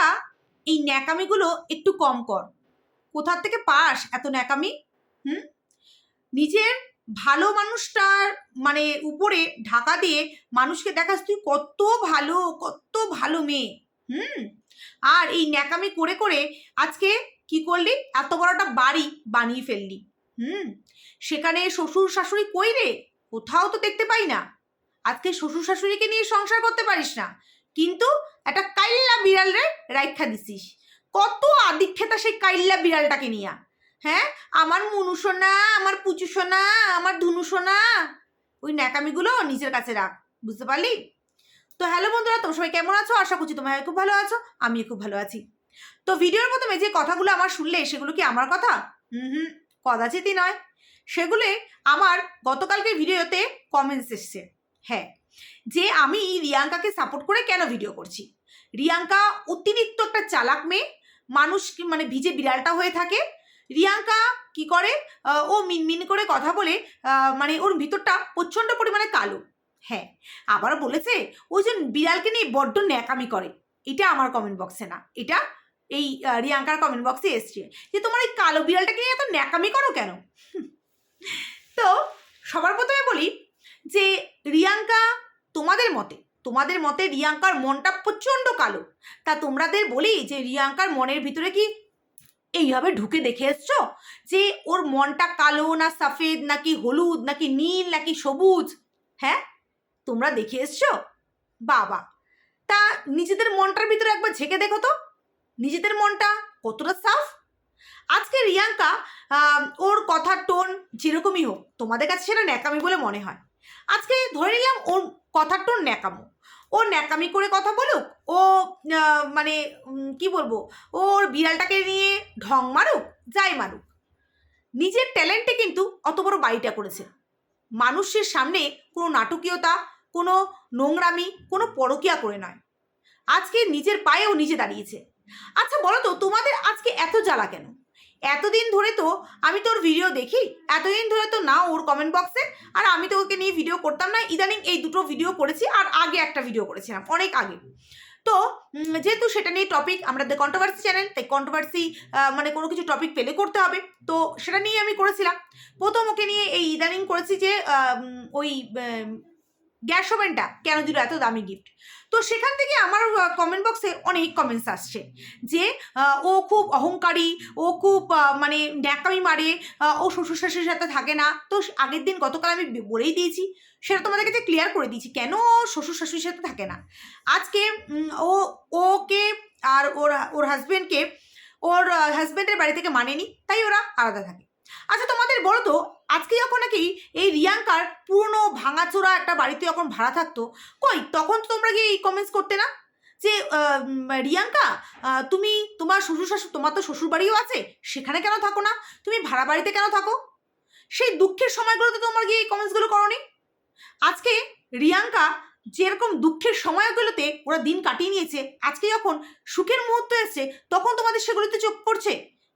রিয়াঙ্কা এই ন্যাকামিগুলো একটু কম কর। কোথার থেকে পাস এত ন্যাকামি? হুম? নিজের ভালো মানুষটার মানে উপরে ঢাকা দিয়ে মানুষকে দেখাস, তুই কত ভালো কত ভালো মেয়ে। হুম? আর এই ন্যাকামি করে করে আজকে কি করলি? এত বড় একটা বাড়ি বানিয়ে ফেললি। হুম? সেখানে শ্বশুর শাশুড়ি কই রে? কোথাও তো দেখতে পাই না। আজকে শ্বশুর শাশুড়িকে নিয়ে সংসার করতে পারিস না। কিন্তু একটা কাইল্লা বিড়াল রে রাইখা দিছিস। কত আদিক্ষেতা সেই কাইল্লা বিড়ালটাকে নিয়া। হ্যাঁ? আমার মুনু সোনা, আমার পুচু সোনা, আমার ধুনু সোনা, ওই ন্যাকামিগুলো নিজের কাছে রাখ, বুঝতে পারলি? তো হ্যালো বন্ধুরা, তোমরা সবাই কেমন আছো? আশা করছি তোমরা খুব ভালো আছো আমি খুব ভালো আছি। তো ভিডিওর প্রথমে যে কথাগুলো আমার শুনলে, সেগুলো কি আমার কথা? হুম হুম, কদাচিতই নয়। সেগুলো আমার গতকালকে ভিডিওতে কমেন্টস এসছে। হ্যাঁ যে আমি রিয়াঙ্কাকে সাপোর্ট করে কেন ভিডিও করছি? রিয়াঙ্কা অতিরিক্ত একটা চালাক মেয়ে, মানুষ মানে ভিজে বিড়ালটা হয়ে থাকে। রিয়াঙ্কা কি করে? ও মিনমিন করে কথা বলে মানে ওর ভিতরটা প্রচণ্ড পরিমাণে কালো। হ্যাঁ আবার বলেছে ওই যে বিড়ালকে নিয়ে বড্ড ন্যাকামি করে, এটা আমার কমেন্ট বক্সে না। এটা এই রিয়াঙ্কার কমেন্ট বক্সে এসছে যে, তোমার এই কালো বিড়ালটাকে নিয়ে এত ন্যাকামি করো কেন? তো সবার প্রথমে বলি যে, রিয়াঙ্কা তোমাদের মতে তোমাদের মতে রিয়াঙ্কার মনটা প্রচণ্ড কালো। তা তোমাদের বলি যে রিয়াঙ্কার মনের ভিতরে কি এইভাবে ঢুকে দেখে এসছো? যে ওর মনটা কালো না সফেদ, নাকি হলুদ, নাকি নীল, নাকি সবুজ? হ্যাঁ? তোমরা দেখে এসছো? বাবা! তা নিজেদের মনটার ভিতরে একবার ঝেঁকে দেখো তো। নিজেদের মনটা কতটা সাফ? আজকে রিয়াঙ্কা ওর কথার টোন যেরকমই হোক, তোমাদের কাছে সেটা ন্যাকামি বলে মনে হয়। আজকে ধরে নিলাম ওর কথার টোন ন্যাকামো। ও ন্যাকামি করে কথা বলুক, ও মানে কি বলব, ওর বিড়ালটাকে নিয়ে ঢং মারুক, যাই মারুক। নিজের ট্যালেন্টে কিন্তু অত বড় বাড়িটা করেছে। মানুষের সামনে কোনো নাটকীয়তা, কোনো নোংরামি, কোনো পরকিয়া করে নয়। আজকে নিজের পায়েও নিজে দাঁড়িয়েছে। আচ্ছা বলো তো, তোমাদের আজকে এত জ্বালা কেন? এতদিন ধরে তো আমি তোর ভিডিও দেখি, এতদিন ধরে তো না ওর কমেন্ট বক্সে আর আমি তো ওকে নিয়ে ভিডিও করতাম না, ইদানিং এই দুটো ভিডিও করেছি, আর আগে একটা ভিডিও করেছিলাম, অনেক আগে। তো যেহেতু সেটা নিয়ে টপিক আমাদের কন্ট্রোভার্সি চ্যানেল তাই কন্ট্রোভার্সি মানে কোনো কিছু টপিক পেলে করতে হবে, তো সেটা নিয়ে আমি করেছিলাম। প্রথম ওকে নিয়ে এই ইদানিং করেছি যে ওই গ্যাস ওভেনটা কেন দিল এত দামি গিফট তো সেখান থেকে আমার কমেন্ট বক্সে অনেক কমেন্টস আসছে যে ও খুব অহংকারী, ও খুব মানে ন্যাকামি মারে ও শ্বশুর শাশুড়ির সাথে থাকে না। তো আগের দিন গতকাল আমি বলেই দিয়েছি, সেটা তোমাদের কাছে ক্লিয়ার করে দিয়েছি, কেন ও শ্বশুর শাশুড়ির সাথে থাকে না? আজকে ও, ওকে আর ওর ওর হাজব্যান্ডকে ওর হাজব্যান্ডের বাড়ি থেকে মানেনি, তাই ওরা আলাদা থাকে। আচ্ছা তোমাদের বলো তো, আজকে যখন নাকি এই রিয়াঙ্কার পুরনো ভাঙাচোরা একটা বাড়িতে যখন ভাড়া থাকতো, কই, তখন তো তোমরা গিয়ে এই কমেন্টস করতে না? যে রিয়াঙ্কা তুমি তোমার শ্বশুর শাশুর তোমার তো শ্বশুর বাড়িও আছে, সেখানে কেন থাকো না? তুমি ভাড়া বাড়িতে কেন থাকো? সেই দুঃখের সময়গুলোতে তোমরা গিয়ে এই কমেন্টসগুলো করনি? আজকে রিয়াঙ্কা যেরকম দুঃখের সময়গুলোতে ওরা দিন কাটিয়ে নিয়েছে, আজকে যখন সুখের মুহূর্ত এসছে, তখন তোমাদের সেগুলোতে চোখ পড়ছে?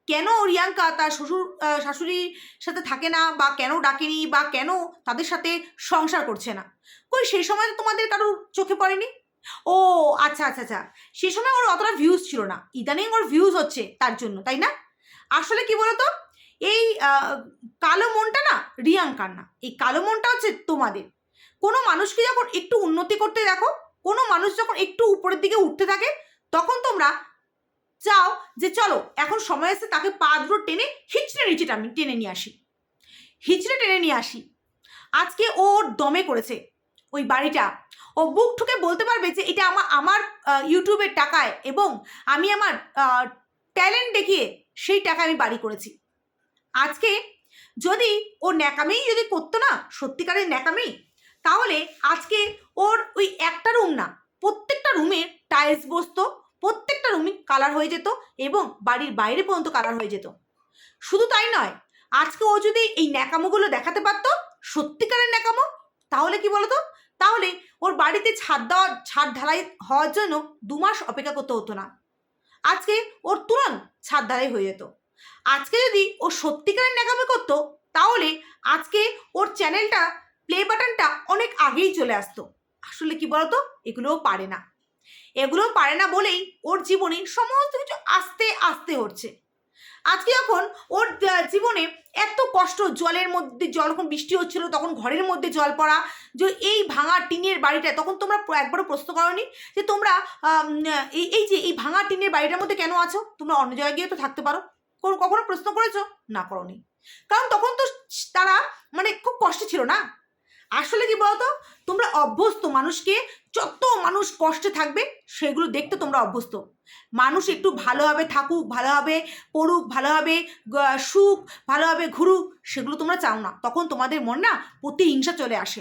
কেন রিয়াঙ্কা তার শ্বশুর শাশুড়ির সাথে থাকে না বা কেন ডাকেনি বা কেন তাদের সাথে সংসার করছে না? কই সেই সময় তো তোমাদের কারোর চোখে পড়েনি? ও আচ্ছা আচ্ছা আচ্ছা। সেই সময় ওর অতটা ভিউজ ছিল না। ইদানিং ওর ভিউজ হচ্ছে তার জন্য, তাই না? আসলে কি বলতো? এই কালো মনটা না রিয়াঙ্কার না। এই কালো মনটা হচ্ছে তোমাদের। কোনো মানুষকে যখন একটু উন্নতি করতে দেখো, কোনো মানুষ যখন একটু উপরের দিকে উঠতে থাকে, তখন তোমরা চাও যে চলো, এখন সময় এসে তাকে পা দুটো টেনে হিচড়ে নিচে আমি টেনে নিয়ে আসি। হিচড়ে টেনে নিয়ে আসি। আজকে ও ওর দমে করেছে ওই বাড়িটা। ও বুক ঠুকে বলতে পারবে যে এটা আমার আমার ইউটিউবের টাকায় এবং আমি আমার ট্যালেন্ট দেখিয়ে সেই টাকায় আমি বাড়ি করেছি। আজকে যদি ও ন্যাকামেই যদি করতো না, সত্যিকারের ন্যাকামি, তাহলে আজকে ওর ওই একটা রুম না, প্রত্যেকটা রুমে টাইলস বসতো প্রত্যেকটা রুমই কালার হয়ে যেত এবং বাড়ির বাইরে পর্যন্ত কালার হয়ে যেত। শুধু তাই নয়, আজকে ও যদি এই ন্যাকামোগুলো দেখাতে পারতো, সত্যিকারের ন্যাকামো, তাহলে কি বলতো? তাহলে ওর বাড়িতে ছাদ দেওয়া, ছাদ ঢালাই হওয়ার জন্য দু মাস অপেক্ষা করতে হতো না। আজকে ওর তুরন্ত ছাদ ঢালাই হয়ে যেত। আজকে যদি ও সত্যিকারের ন্যাকামি করতো, তাহলে আজকে ওর চ্যানেলটা প্লে বাটনটা অনেক আগেই চলে আসতো। আসলে কি বলতো? এগুলোও পারে না। এগুলো পারে না বলেই ওর জীবনে সমস্ত কিছু আস্তে আস্তে হচ্ছে। আজকে যখন ওর জীবনে এত কষ্ট জলের মধ্যে জল যখন বৃষ্টি হচ্ছিল, তখন ঘরের মধ্যে জল পড়া, যে এই ভাঙা টিনের বাড়িটা, তখন তোমরা একবারও প্রশ্ন করনি যে তোমরা এই এই যে এই ভাঙা টিনের বাড়িটার মধ্যে কেন আছো? তোমরা অন্য জায়গায় গিয়ে তো থাকতে পারো। কখনো প্রশ্ন করেছ? না করনি। কারণ তখন তো তারা মানে খুব কষ্ট ছিল না? আসলে কি বলতো? তোমরা অভ্যস্ত মানুষকে যত মানুষ কষ্টে থাকবে, সেগুলো দেখতে তোমরা অভ্যস্ত। মানুষ একটু ভালোভাবে থাকুক, ভালোভাবে পড়ুক, ভালোভাবে সুখ ভালোভাবে ঘুরুক, সেগুলো তোমরা চাও না। তখন তোমাদের মন না প্রতিহিংসা চলে আসে।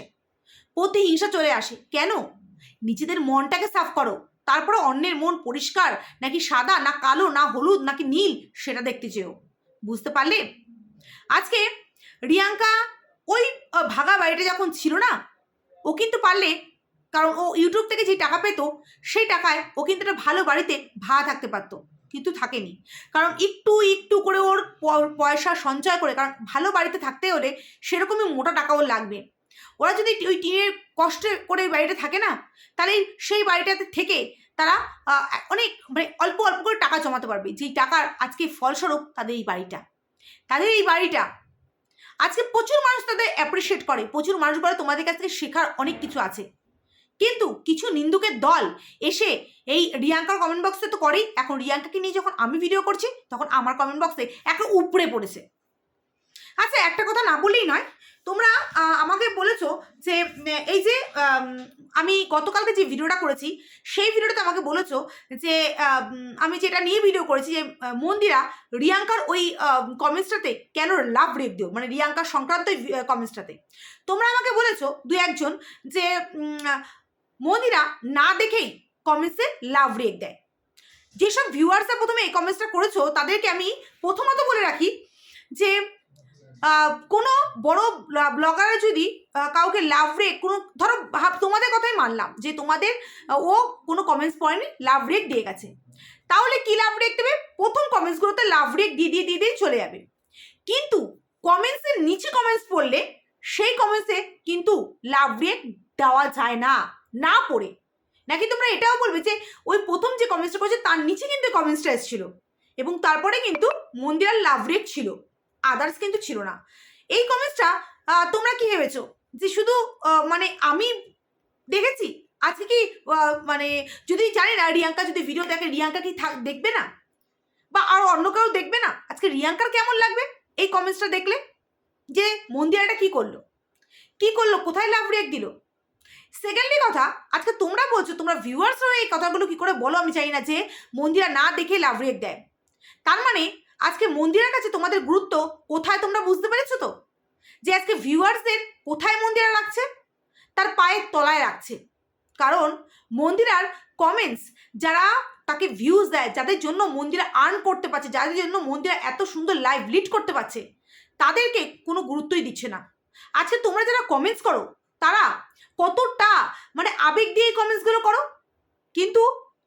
প্রতিহিংসা চলে আসে। কেন? নিজেদের মনটাকে সাফ করো। তারপরে অন্যের মন পরিষ্কার, নাকি সাদা, না কালো, না হলুদ, নাকি নীল, সেটা দেখতে চেও। বুঝতে পারলে? আজকে রিয়াঙ্কা ওই ভাগা বাড়িটা যখন ছিল না, ও কিন্তু পারলে, কারণ ও ইউটিউব থেকে যে টাকা পেতো, সেই টাকায় ও কিন্তু একটা ভালো বাড়িতে ভাড়া থাকতে পারতো, কিন্তু থাকেনি। কারণ একটু একটু করে ওর পয়সা সঞ্চয় করে, কারণ ভালো বাড়িতে থাকতে হলে সেরকমই মোটা টাকা ওর লাগবে। ওরা যদি ওই টিনের কষ্টে করে বাড়িটা থাকে না, তাহলে সেই বাড়িটাতে থেকে তারা অনেক মানে অল্প অল্প করে টাকা জমাতে পারবে। যেই টাকার আজকে ফলস্বরূপ তাদের এই বাড়িটা। তাদের এই বাড়িটা আজকে প্রচুর মানুষ তাদের অ্যাপ্রিসিয়েট করে, প্রচুর মানুষ বলে তোমাদের কাছ থেকে শেখার অনেক কিছু আছে। কিন্তু কিছু নিন্দুকের দল এসে এই রিয়াঙ্কার কমেন্ট বক্সে তো করেই, এখন রিয়াঙ্কাকে নিয়ে যখন আমি ভিডিও করছি, তখন আমার কমেন্ট বক্সে একটা উপড়ে পড়েছে। আচ্ছা একটা কথা না বলেই নয় তোমরা আমাকে বলেছ যে এই যে, আমি গতকালকে যে ভিডিওটা করেছি, সেই ভিডিওটাতে আমাকে বলেছ যে, আমি যেটা নিয়ে ভিডিও করেছি যে মন্দিরা রিয়াঙ্কার ওই কমেন্টসটাতে কেন লাভ রেপ দিও? মানে রিয়াঙ্কার সংক্রান্ত কমেন্টসটাতে তোমরা আমাকে বলেছ, দু একজন, যে মন্দিরা না দেখেই কমেন্টসে লাভ রেক দেয়। যেসব ভিউয়ার্সরা প্রথমে এই কমেন্টসটা করেছ, তাদেরকে আমি প্রথমত বলে রাখি যে কোনো বড় ব্লগারে যদি কাউকে লাভ রেক কোনো, ধরো, ভাব- তোমাদের কথাই মানলাম যে তোমাদের ও কোনো কমেন্টস পড়েনি লাভ রেক দিয়ে গেছে। তাহলে কি লাভ রেক দেবে? প্রথম কমেন্টসগুলোতে লাভ রেক দিয়ে দিয়ে দিয়ে দিয়ে চলে যাবে। কিন্তু কমেন্টসের নিচে কমেন্টস পড়লে, সেই কমেন্টসে কিন্তু লাভ রেক দেওয়া যায় না না পড়ে। নাকি তোমরা এটাও বলবে যে, ওই প্রথম যে কমেন্টসটা করেছে, তার নিচে কিন্তু কমেন্টসটা এসেছিল। এবং তারপরে কিন্তু মন্দিরার লাভ রেক ছিল। আদার্স কিন্তু ছিল না। এই কমেন্টসটা তোমরা কি ভেবেছো? যে শুধু মানে আমি দেখেছি? আজকে কি মানে যদি জানি না, রিয়াঙ্কা যদি ভিডিও দেখে, রিয়াঙ্কা কি দেখবে না? বা আর অন্য কেউ দেখবে না? আজকে রিয়াঙ্কার কেমন লাগবে? এই কমেন্টসটা দেখলে? যে মন্দিরাটা কি করল? কি করল? কোথায় লাভ রেক দিল? সেকেন্ডলি কথা, আজকে তোমরা বলছো, তোমরা ভিউয়ার্সরা এই কথাগুলো কি করে বলো আমি চাই না, যে মন্দিরা না দেখে লাভ রেক দেয়। তার মানে আজকে মন্দিরের কাছে তোমাদের গুরুত্ব কোথায় তোমরা বুঝতে পেরেছ তো? যে আজকে ভিউয়ার্সদের কোথায় মন্দিরা রাখছে তার পায়ের তলায় রাখছে কারণ মন্দিরার কমেন্টস যারা তাকে ভিউজ দেয়, যাদের জন্য মন্দিরা আর্ন করতে পারছে, যাদের জন্য মন্দিরা এত সুন্দর লাইভ লিড করতে পারছে, তাদেরকে কোনো গুরুত্বই দিচ্ছে না। আজকে তোমরা যারা কমেন্টস করো, তারা কতটা মানে আবেগ দিয়ে কমেন্টসগুলো করো? কিন্তু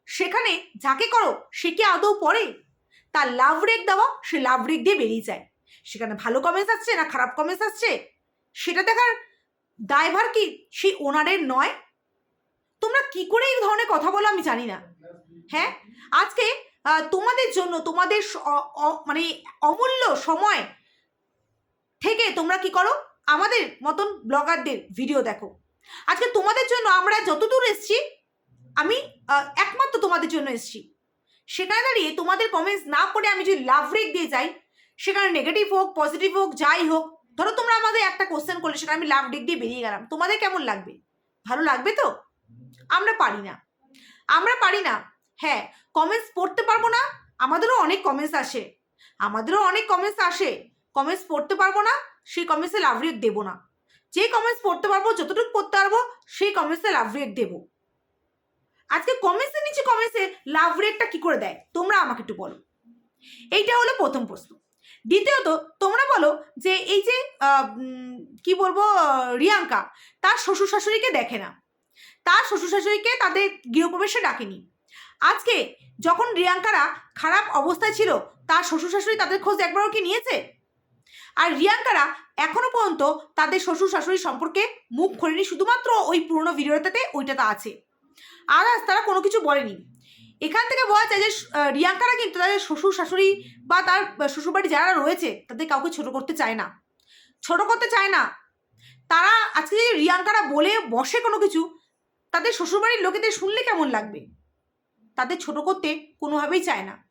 সেখানে যাকে করো, সে কি আদৌ পড়ে? তার লাভ রেক দেওয়া, সে লাভ রেক দিয়ে বেরিয়ে যায়। সেখানে ভালো কমেন্টস আসছে না খারাপ কমেন্টস আসছে? সেটা দেখার দায়ভার কি? সেই ওনারের নয়? তোমরা কি করে এই ধরনের কথা বলো আমি জানি না। হ্যাঁ? আজকে তোমাদের জন্য, তোমাদের মানে অমূল্য সময় থেকে তোমরা কি করো? আমাদের মতন ব্লগারদের ভিডিও দেখো। আজকে তোমাদের জন্য আমরা যতদূর এসছি, আমি একমাত্র তোমাদের জন্য এসছি। সেখানে দাঁড়িয়ে তোমাদের কমেন্টস না করে আমি যদি লাভ রেক দিয়ে যাই, সেখানে নেগেটিভ হোক পজিটিভ হোক, যাই হোক, ধরো তোমরা আমাদের একটা কোশ্চেন করলে, সেখানে আমি লাভ রেক দিয়ে বেরিয়ে গেলাম। তোমাদের কেমন লাগবে? ভালো লাগবে তো? আমরা পারি না। আমরা পারি না। হ্যাঁ কমেন্টস পড়তে পারব না, আমাদেরও অনেক কমেন্টস আসে। আমাদেরও অনেক কমেন্টস আসে। কমেন্টস পড়তে পারব না, সেই কমেন্টসে লাভ রেট দেবো না। যে কমেন্টস পড়তে পারব, যতটুকু পড়তে পারব, সেই কমেন্টসে লাভ রেট দেবো। আজকে কমেন্টসের নিচে কমেন্টসে লাভ রেটটা কি করে দেয়? তোমরা আমাকে একটু বলো। এইটা হলো প্রথম প্রশ্ন। দ্বিতীয়ত, তোমরা বলো যে এই যে কি বলব, রিয়াঙ্কা, তার শ্বশুর শাশুড়িকে দেখে না। তার শ্বশুর শাশুড়িকে তাদের গৃহপ্রবেশে ডাকেনি। আজকে যখন রিয়াঙ্কারা খারাপ অবস্থায় ছিল, তার শ্বশুর শাশুড়ি তাদের খোঁজ একবারও কি নিয়েছে? আর রিয়াঙ্কারা এখনও পর্যন্ত তাদের শ্বশুর শাশুড়ি সম্পর্কে মুখ খোলেনি, শুধুমাত্র ওই পুরনো ভিডিওটাতে ওইটাতে আছে। আদার্স তারা কোনো কিছু বলেনি। এখান থেকে বলা যায় যে রিয়াঙ্কারা কিন্তু তাদের শ্বশুর, শাশুড়ি বা তার শ্বশুরবাড়ি যারা রয়েছে, তাদের কাউকে ছোট করতে চায় না। ছোট করতে চায় না। তারা আজকে যদি রিয়াঙ্কারা বলে বসে কোনো কিছু, তাদের শ্বশুরবাড়ির লোকেদের শুনলে কেমন লাগবে? তাদের ছোট করতে কোনোভাবেই চায় না।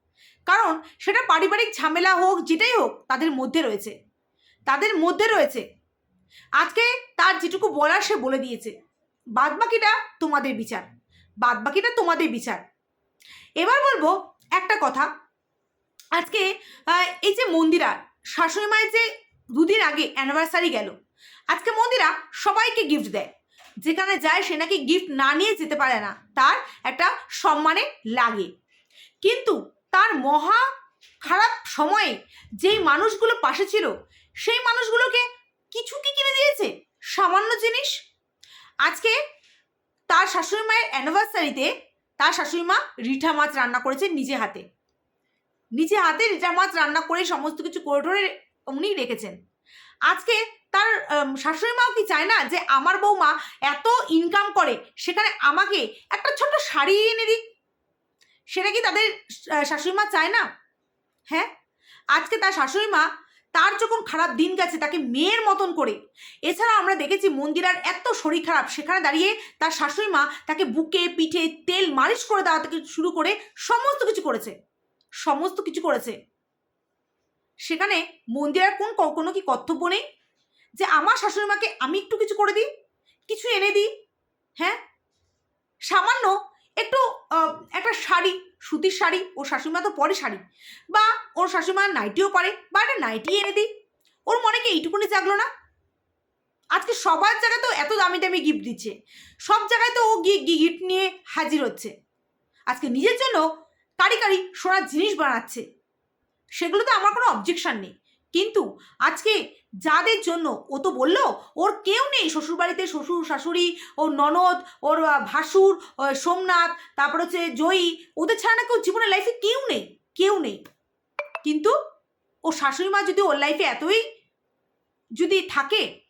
কারণ সেটা পারিবারিক ঝামেলা হোক, যেটাই হোক, তাদের মধ্যে রয়েছে। তাদের মধ্যে রয়েছে। আজকে তার যেটুকু বলার সে বলে দিয়েছে। বাদ বাকিটা তোমাদের বিচার। বাদ বাকিটা তোমাদের বিচার। এবার বলব একটা কথা। আজকে এই যে মন্দিরা, শাশুড়ি মায়ের যে দুদিন আগে অ্যানিভার্সারি গেল, আজকে মন্দিরা সবাইকে গিফট দেয়। যেখানে যায় সে নাকি গিফট না নিয়ে যেতে পারে না, তার একটা সম্মানে লাগে। কিন্তু তার মহা খারাপ সময়ে যেই মানুষগুলো পাশে ছিল, সেই মানুষগুলোকে কিছু কি কিনে দিয়েছে? সামান্য জিনিস? আজকে তার শাশুড়ি মায়ের অ্যানিভার্সারিতে তার শাশুড়ি মা রিঠা মাছ রান্না করেছে নিজে হাতে। নিজে হাতে রিঠা মাছ রান্না করে সমস্ত কিছু করে টরে উনি রেখেছেন। আজকে তার শাশুড়ি মাও কি চায় না যে আমার বৌমা এত ইনকাম করে, সেখানে আমাকে একটা ছোট্ট শাড়ি এনে দিক? সেটা কি তাদের শাশুড়ি মা চায় না? হ্যাঁ? আজকে তার শাশুড়ি মা তার যখন খারাপ দিন গেছে, তাকে মেয়ের মতন করে। এছাড়া আমরা দেখেছি মন্দিরার এত শরীর খারাপ, সেখানে দাঁড়িয়ে তার শাশুড়ি মা তাকে বুকে, পিঠে তেল মালিশ করে দেওয়া থেকে শুরু করে সমস্ত কিছু করেছে। সমস্ত কিছু করেছে। সেখানে মন্দিরার কোন ক- কোনো কি কর্তব্য নেই? যে আমার শাশুড়ি মাকে আমি একটু কিছু করে দিই, কিছু এনে দিই হ্যাঁ? সামান্য একটু একটা শাড়ি, সুতির শাড়ি, ওর শাশুড়িমা তো পরে শাড়ি। বা ওর শাশুড়িমা নাইটিও পরে, বা একটা নাইটি এনে দিই। ওর মনে কি এইটুকুনি জাগলো না? আজকে সবার জায়গায় তো এত দামি দামি গিফট দিচ্ছে। সব জায়গায় তো ও গিয়ে গিফট নিয়ে হাজির হচ্ছে। আজকে নিজের জন্য কারি কারি সোনার জিনিস বানাচ্ছে। সেগুলো তো আমার কোনো অবজেকশন নেই। কিন্তু আজকে যাদের জন্য ও তো বলল, ওর কেউ নেই শ্বশুরবাড়িতে, শ্বশুর শাশুড়ি, ওর ননদ, ওর ভাসুর সোমনাথ, তারপর হচ্ছে জয়ী, ওদের ছাড়া না কেউ জীবনের লাইফে কেউ নেই কেউ নেই। কিন্তু ও শাশুড়ি মা যদি ওর লাইফে এতই যদি থাকে,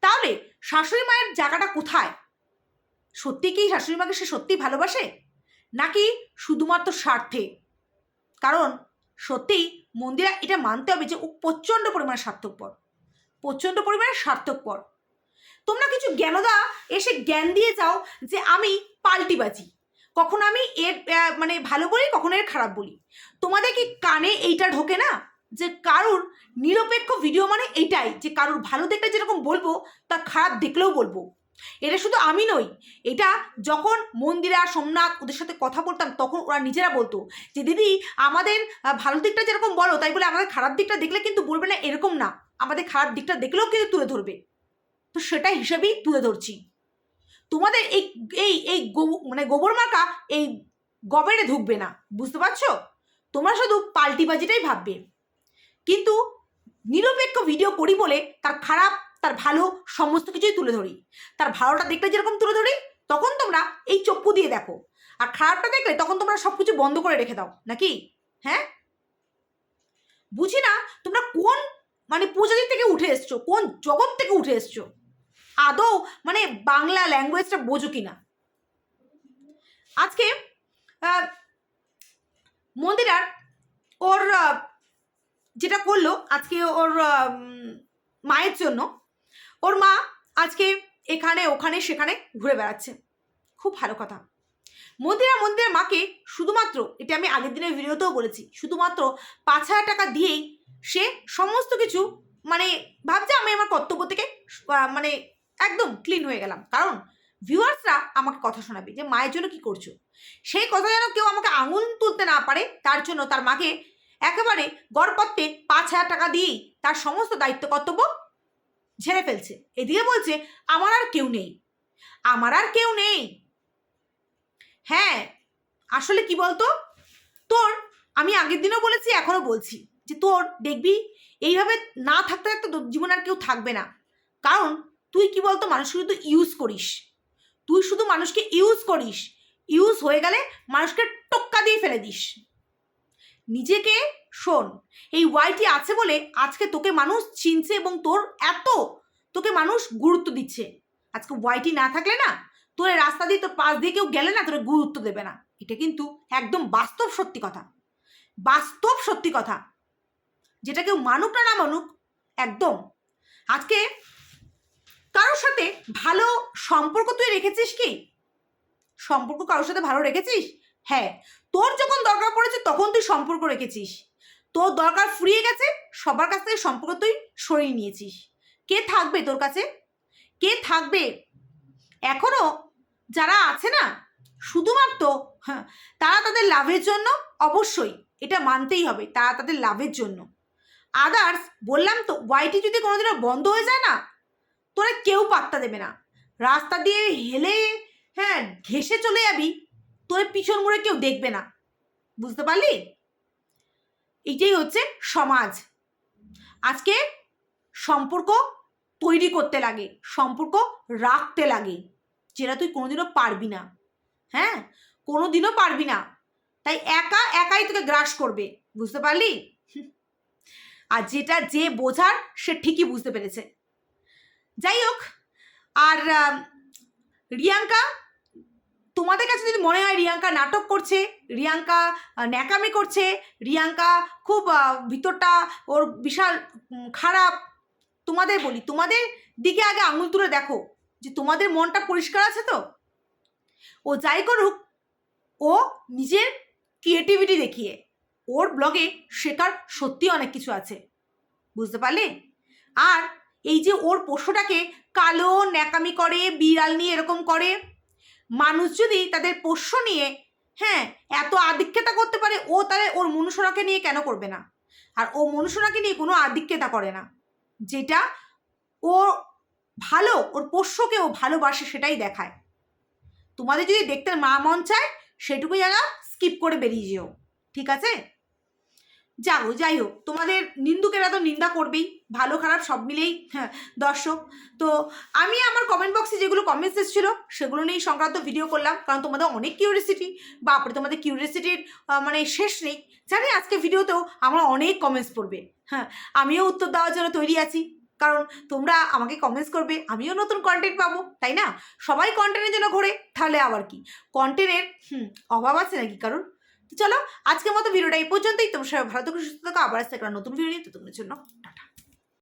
তাহলে শাশুড়ি মায়ের জায়গাটা কোথায়? সত্যি কি শাশুড়ি মাকে সে সত্যি ভালোবাসে? নাকি শুধুমাত্র স্বার্থে? কারণ সত্যিই মন্দিরা এটা মানতে হবে যে ও প্রচণ্ড পরিমাণে স্বার্থপর। প্রচণ্ড পরিমাণে স্বার্থপর। তোমরা কিছু জ্ঞানদা এসে জ্ঞান দিয়ে যাও যে আমি পাল্টি বাজি কখন আমি এর মানে ভালো বলি, কখন এর খারাপ বলি। তোমাদের কি কানে এইটা ঢোকে না? যে কারুর নিরপেক্ষ ভিডিও মানে এইটাই, যে কারুর ভালো দেখলে যেরকম বলব তা খারাপ দেখলেও বলব। এটা শুধু আমি নই, এটা যখন মন্দিরা, সোমনাথ ওদের সাথে কথা বলতাম, তখন ওরা নিজেরা বলতো যে, দিদি, আমাদের ভালো দিকটা যেরকম বলো, তাই বলে আমাদের খারাপ দিকটা দেখলে কিন্তু বলবে না, এরকম না। আমাদের খারাপ দিকটা দেখলেও কিন্তু তুলে ধরবে। তো সেটা হিসেবেই তুলে ধরছি। তোমাদের এই এই এই মানে গোবর মার্কা এই গবেরে ঢুকবে না, বুঝতে পারছ? তোমরা শুধু পাল্টিবাজিটাই ভাববে। কিন্তু নিরপেক্ষ ভিডিও করি বলে তার খারাপ তার ভালো সমস্ত কিছুই তুলে ধরি। তার ভালোটা দেখলে যেরকম তুলে ধরি তখন তোমরা এই চক্ষু দিয়ে দেখো। আর খারাপটা দেখলে তখন তোমরা সব কিছু বন্ধ করে রেখে দাও নাকি? হ্যাঁ? বুঝি না তোমরা কোন মানে প্রজাতি থেকে উঠে এসছো? কোন জগৎ থেকে উঠে এসছো? আদৌ মানে বাংলা ল্যাঙ্গুয়েজটা বোঝো কিনা? আজকে আহ, মন্দিরার ওর যেটা করল আজকে ওর মায়ের জন্য ওর মা আজকে এখানে, ওখানে, সেখানে ঘুরে বেড়াচ্ছে। খুব ভালো কথা। মন্দিরা মন্দিরের মাকে শুধুমাত্র, এটা আমি আগের দিনের ভিডিওতেও বলেছি, শুধুমাত্র পাঁচ হাজার টাকা দিয়েই সে সমস্ত কিছু মানে ভাবছে আমি আমার কর্তব্য থেকে মানে একদম ক্লিন হয়ে গেলাম। কারণ ভিউয়ার্সরা আমাকে কথা শোনাবে যে, মায়ের জন্য কি করছ? সেই কথা যেন কেউ আমাকে আঙুল তুলতে না পারে, তার জন্য তার মাকে একেবারে গড়পত্তে পাঁচ হাজার টাকা দিয়েই তার সমস্ত দায়িত্ব, কর্তব্য ঝেড়ে ফেলছে। এদিকে বলছে, আমার আর কেউ নেই। আমার আর কেউ নেই। হ্যাঁ আসলে কি বলতো? তোর, আমি আগের দিনও বলেছি এখনও বলছি যে তোর দেখবি, এইভাবে না থাকতে থাকতে তোর জীবনে আর কেউ থাকবে না। কারণ তুই কি বলতো, মানুষকে শুধু ইউজ করিস। তুই শুধু মানুষকে ইউজ করিস। ইউজ হয়ে গেলে মানুষকে টোক্কা দিয়ে ফেলে দিস। নিজেকে শোন। এই ওয়াইটি আছে বলে আজকে তোকে মানুষ চিনছে এবং তোর এত, তোকে মানুষ গুরুত্ব দিচ্ছে। আজকে ওয়াইটি না থাকলে না, তোর রাস্তা দিয়ে, তোর পাশ দিয়ে কেউ গেলে না তোর গুরুত্ব দেবে না। এটা কিন্তু একদম বাস্তব সত্যি কথা। বাস্তব সত্যি কথা। যেটা কেউ মানুক না না মানুক, একদম। আজকে কারোর সাথে ভালো সম্পর্ক তুই রেখেছিস কি? সম্পর্ক কারোর সাথে ভালো রেখেছিস? হ্যাঁ তোর যখন দরকার পড়েছে তখন তুই সম্পর্ক রেখেছিস। তোর দরকার ফুরিয়ে গেছে, সবার কাছ থেকে সম্পর্ক তুই সরিয়ে নিয়েছিস। কে থাকবে তোর কাছে? কে থাকবে? এখনও যারা আছে না, শুধুমাত্র হ্যাঁ তারা তাদের লাভের জন্য অবশ্যই এটা মানতেই হবে, তারা তাদের লাভের জন্য। আদার্স বললাম তো ওয়াইটি যদি কোনোদিনও বন্ধ হয়ে যায় না, তোরা কেউ পাত্তা দেবে না। রাস্তা দিয়ে হেলে হ্যাঁ ঘেসে চলে যাবি তোর পিছন মুড়ে কেউ দেখবে না। বুঝতে পারলি? এইটাই হচ্ছে সমাজ। আজকে সম্পর্ক তৈরি করতে লাগে, সম্পর্ক রাখতে লাগে, যেটা তুই কোনোদিনও পারবি না। হ্যাঁ? কোনোদিনও পারবি না। তাই একা একাই তোকে গ্রাস করবে। বুঝতে পারলি। আর যেটা যে বোঝার, সে ঠিকই বুঝতে পেরেছে। যাই হোক, আর রিয়াঙ্কা তোমাদের কাছে যদি মনে হয় রিয়াঙ্কা নাটক করছে, রিয়াঙ্কা ন্যাকামি করছে, রিয়াঙ্কা খুব ভিতরটা ওর বিশাল খারাপ, তোমাদের বলি, তোমাদের দিকে আগে আঙুল তুলে দেখো যে তোমাদের মনটা পরিষ্কার আছে তো? ও যাই করুক, ও নিজের ক্রিয়েটিভিটি দেখিয়ে ওর ব্লগে শেখার সত্যি অনেক কিছু আছে। বুঝতে পারলে? আর এই যে ওর পশুটাকে কালো, ন্যাকামি করে, বিড়াল নিয়ে এরকম করে মানুষ যদি তাদের পোষ্য নিয়ে হ্যাঁ এত আধিক্যতা করতে পারে, ও তাহলে ওর মনুষ্যরাকে নিয়ে কেন করবে না? আর ও মনুষ্যরাকে নিয়ে কোনো আধিক্যতা করে না। যেটা ও ভালো, ওর পোষ্যকে ও ভালোবাসে, সেটাই দেখায়। তোমাদের যদি দেখতে মা মন চায়, সেটুকু জায়গা স্কিপ করে বেরিয়ে যেও। ঠিক আছে? যাও যাই হোক, তোমাদের নিন্দুকেরা তো নিন্দা করবেই, ভালো খারাপ সব মিলেই হ্যাঁ দর্শক। তো আমি আমার কমেন্ট বক্সে যেগুলো কমেন্টস এসেছিল, সেগুলো নিয়েই সংক্রান্ত ভিডিও করলাম, কারণ তোমাদের অনেক কিউরিয়াসিটি বাপরে, তোমাদের কিউরিয়াসিটির মানে শেষ নেই। জানি আজকে ভিডিওতেও আমার অনেক কমেন্টস পড়বে হ্যাঁ আমিও উত্তর দেওয়ার জন্য তৈরি আছি। কারণ তোমরা আমাকে কমেন্টস করবে, আমিও নতুন কন্টেন্ট পাবো, তাই না? সবাই কন্টেন্টের জন্য ঘোরে, তাহলে আবার কি? কন্টেন্টের হুম, অভাব আছে নাকি কারণ চলো, আজকের মতো ভিডিওটা এই পর্যন্তই। তোমার সবাই ভালো থাকো, সুস্থ থাকো। আবার আসতে একটা নতুন ভিডিও নিয়ে। তোমাদের জন্য, টাটা।